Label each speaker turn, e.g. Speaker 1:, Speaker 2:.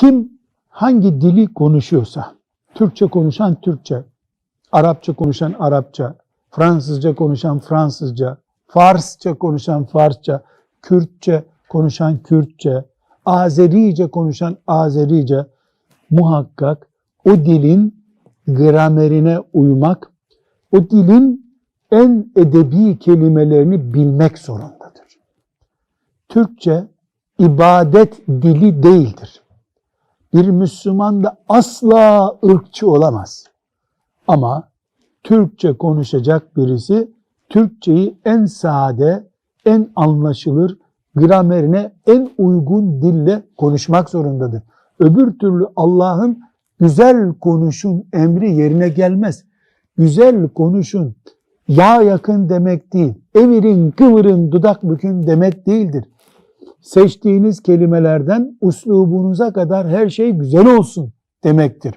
Speaker 1: Kim hangi dili konuşuyorsa, Türkçe konuşan Türkçe, Arapça konuşan Arapça, Fransızca konuşan Fransızca, Farsça konuşan Farsça, Kürtçe konuşan Kürtçe, Azerice konuşan Azerice muhakkak o dilin gramerine uymak, o dilin en edebi kelimelerini bilmek zorundadır. Türkçe ibadet dili değildir. Bir Müslüman da asla ırkçı olamaz. Ama Türkçe konuşacak birisi Türkçeyi en sade, en anlaşılır, gramerine en uygun dille konuşmak zorundadır. Öbür türlü Allah'ın güzel konuşun emri yerine gelmez. Güzel konuşun yağ yakın demek değil. Evirin kıvırın dudak bükün demek değildir. Seçtiğiniz kelimelerden uslubunuza kadar her şey güzel olsun demektir.